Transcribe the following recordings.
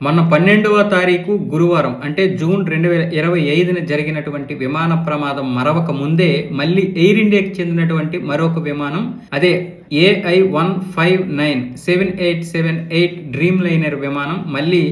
మొన్న పన్నెండవ తారీఖు గురువారం అంటే జూన్ రెండు వేల ఇరవై ఐదున జరిగినటువంటి విమాన ప్రమాదం మరవక ముందే మళ్ళీ ఎయిర్ ఇండియాకి చెందినటువంటి మరొక విమానం అదే AI one five nine seven eight seven eight dreamliner విమానం మళ్ళీ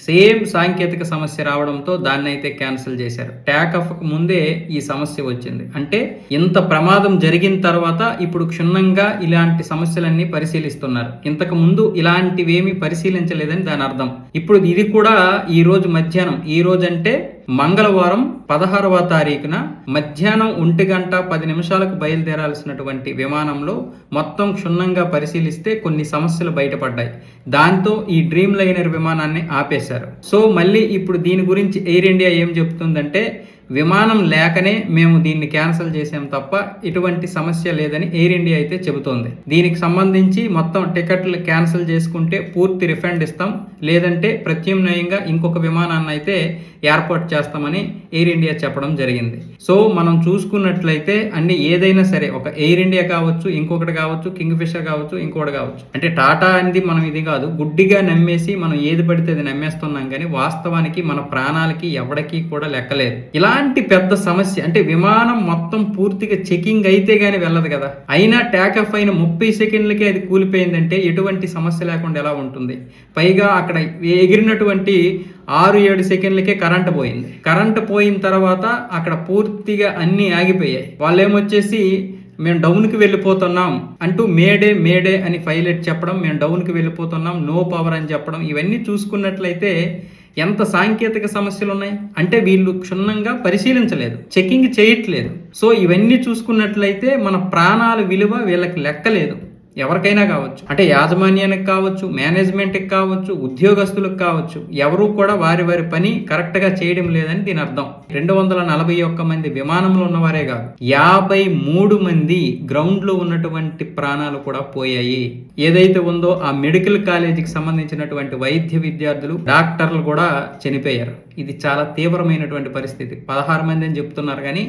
సేమ్ సాంకేతిక సమస్య రావడంతో దాన్ని అయితే క్యాన్సిల్ చేశారు. ట్యాక్ ఆఫ్ ముందే ఈ సమస్య వచ్చింది. అంటే ఇంత ప్రమాదం జరిగిన తర్వాత ఇప్పుడు క్షుణ్ణంగా ఇలాంటి సమస్యలన్నీ పరిశీలిస్తున్నారు. ఇంతకు ముందు ఇలాంటివేమీ పరిశీలించలేదని దాని అర్థం. ఇప్పుడు ఇది కూడా ఈ రోజు మధ్యాహ్నం. ఈ రోజు అంటే మంగళవారం పదహారవ తారీఖున మధ్యాహ్నం ఒంటి గంట పది నిమిషాలకు బయలుదేరాల్సినటువంటి విమానంలో మొత్తం క్షుణ్ణంగా పరిశీలిస్తే కొన్ని సమస్యలు బయటపడ్డాయి. దాంతో ఈ డ్రీమ్ లైనర్ విమానాన్ని ఆపేశారు. సో మళ్ళీ ఇప్పుడు దీని గురించి ఎయిర్ ఇండియా ఏం చెప్తుందంటే విమానం లేకనే మేము దీన్ని క్యాన్సిల్ చేసాం తప్ప ఎటువంటి సమస్య లేదని ఎయిర్ ఇండియా అయితే చెబుతోంది. దీనికి సంబంధించి మొత్తం టికెట్లు క్యాన్సిల్ చేసుకుంటే పూర్తి రిఫండ్ ఇస్తాం. లేదంటే ప్రత్యామ్నాయంగా ఇంకొక విమానాన్ని అయితే ఏర్పాటు చేస్తామని ఎయిర్ ఇండియా చెప్పడం జరిగింది. సో మనం చూసుకున్నట్లయితే అన్ని ఏదైనా సరే ఒక ఎయిర్ ఇండియా కావచ్చు ఇంకొకటి కావచ్చు కింగ్ ఫిషర్ కావచ్చు ఇంకొకటి కావచ్చు. అంటే టాటా అనేది మనం ఇది కాదు. గుడ్డిగా నమ్మేసి మనం ఏది పడితే అది నమ్మేస్తున్నాం కానీ వాస్తవానికి మన ప్రాణాలకి ఎవడికి కూడా లెక్కలేదు. ఇలా ఇలాంటి పెద్ద సమస్య అంటే విమానం మొత్తం పూర్తిగా చెకింగ్ అయితే గానీ వెళ్ళదు కదా. అయినా ట్యాక్ ఆఫ్ అయిన ముప్పై సెకండ్లకే అది కూలిపోయిందంటే ఎటువంటి సమస్య లేకుండా ఎలా ఉంటుంది? పైగా అక్కడ ఎగిరినటువంటి ఆరు ఏడు సెకండ్లకే కరెంట్ పోయింది. కరెంట్ పోయిన తర్వాత అక్కడ పూర్తిగా అన్నీ ఆగిపోయాయి. వాళ్ళేమొచ్చేసి మేము డౌన్కి వెళ్ళిపోతున్నాం అంటూ మేడే మేడే అని పైలట్ చెప్పడం మేము డౌన్కి వెళ్ళిపోతున్నాం నో పవర్ అని చెప్పడం ఇవన్నీ చూసుకున్నట్లయితే ఎంత సాంకేతిక సమస్యలు ఉన్నాయి అంటే వీళ్ళు క్షుణ్ణంగా పరిశీలించలేదు చెకింగ్ చేయట్లేదు. సో ఇవన్నీ చూసుకున్నట్లయితే మన ప్రాణాల విలువ వీళ్ళకి లెక్కలేదు. ఎవరికైనా కావచ్చు. అంటే యాజమాన్యానికి కావచ్చు మేనేజ్మెంట్కి కావచ్చు ఉద్యోగస్తులకు కావచ్చు ఎవరు కూడా వారి వారి పని కరెక్ట్గా చేయడం లేదని దీని అర్థం. రెండు వందల నలభై ఒక్క మంది విమానంలో ఉన్నవారే కాదు యాభై మూడు మంది గ్రౌండ్లో ఉన్నటువంటి ప్రాణాలు కూడా పోయాయి. ఏదైతే ఉందో ఆ మెడికల్ కాలేజీకి సంబంధించినటువంటి వైద్య విద్యార్థులు డాక్టర్లు కూడా చనిపోయారు. ఇది చాలా తీవ్రమైనటువంటి పరిస్థితి. పదహారు మంది అని చెప్తున్నారు కానీ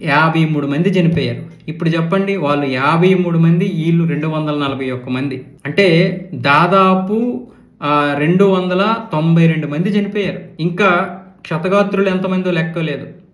యాభై మూడు మంది చనిపోయారు. ఇప్పుడు చెప్పండి వాళ్ళు యాభై మూడు మంది వీళ్ళు రెండు వందల నలభై ఒక్క మంది. అంటే దాదాపు రెండు వందల తొంభై రెండు మంది చనిపోయారు. ఇంకా క్షతగాత్రులు ఎంతమందో లెక్క లేదు